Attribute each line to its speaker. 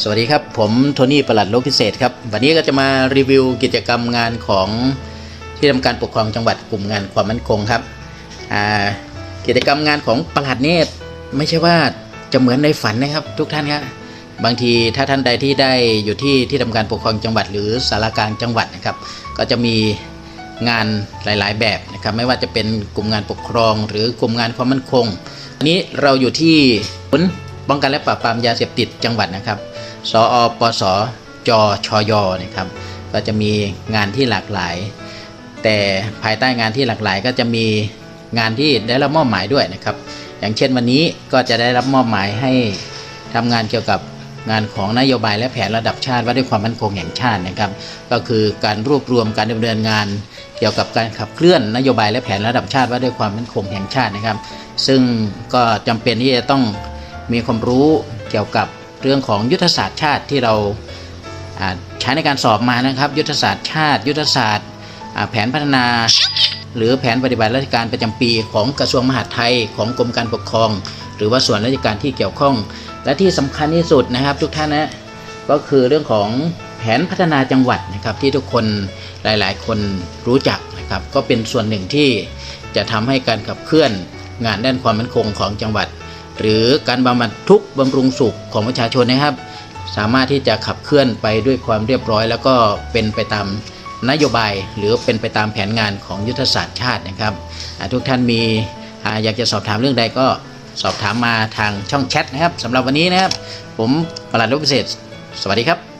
Speaker 1: สวัสดีครับ ผมโทนี่ประหลัดโลกพิเศษครับ วันนี้ก็จะมารีวิวกิจกรรมงานของที่ทำการปกครองจังหวัดกลุ่มงานความมั่นคงครับกิจกรรมงานของประหลัดเนี่ยไม่ใช่ว่าจะเหมือนในฝันนะครับ ทุกท่านครับบางทีถ้าท่านใดที่ได้อยู่ที่ที่ทำการปกครองจังหวัด หรือสารกลางจังหวัดนะครับ ก็จะมีงานหลาย ๆ แบบนะครับ ไม่ว่าจะเป็นกลุ่มงานปกครอง หรือกลุ่มงานความมั่นคง อันนี้เราอยู่ที่ศูนย์ป้องกันและปราบปรามยาเสพติดจังหวัดนะครับ สอปสจชยนะครับ ก็จะมีงานที่หลากหลาย แต่ภายใต้งานที่หลากหลายก็จะมีงานที่ได้รับมอบหมายด้วยนะครับ อย่างเช่นวันนี้ก็จะได้รับมอบหมายให้ทำงานเกี่ยวกับงานของนโยบายและแผนระดับชาติว่าด้วยความมั่นคงแห่งชาตินะครับ ก็คือการรวบรวมการดำเนินงาน เกี่ยวกับการขับเคลื่อนนโยบายและแผนระดับชาติว่าด้วยความมั่นคงแห่งชาตินะครับ ซึ่งก็จำเป็นที่จะต้องมีความรู้เกี่ยวกับ เรื่องของยุทธศาสตร์ชาติที่เราใช้ในการสอบมานะครับ ยุทธศาสตร์ชาติ ยุทธศาสตร์แผนพัฒนา หรือแผนปฏิบัติราชการประจำปีของกระทรวงมหาดไทยของกรมการปกครอง หรือว่าส่วนราชการที่เกี่ยวข้อง และที่สำคัญที่สุดนะครับ ทุกท่านนะก็คือเรื่องของแผนพัฒนาจังหวัดนะครับที่ทุกคนหลาย ๆ คนรู้จักนะครับก็เป็นส่วนหนึ่งที่จะทำให้การขับเคลื่อนงานด้านความมั่นคงของจังหวัด หรือการบำบัดทุกข์บำรุงสุขของประชาชนนะครับ สามารถที่จะขับเคลื่อนไปด้วยความเรียบร้อย แล้วก็เป็นไปตามนโยบาย หรือเป็นไปตามแผนงานของยุทธศาสตร์ชาตินะครับทุกท่านมีอาอยากจะสอบถามเรื่องใดก็สอบถามมาทางช่องแชทนะครับสำหรับวันนี้นะครับ ผมประหลัดรบพิเศษ สวัสดีครับ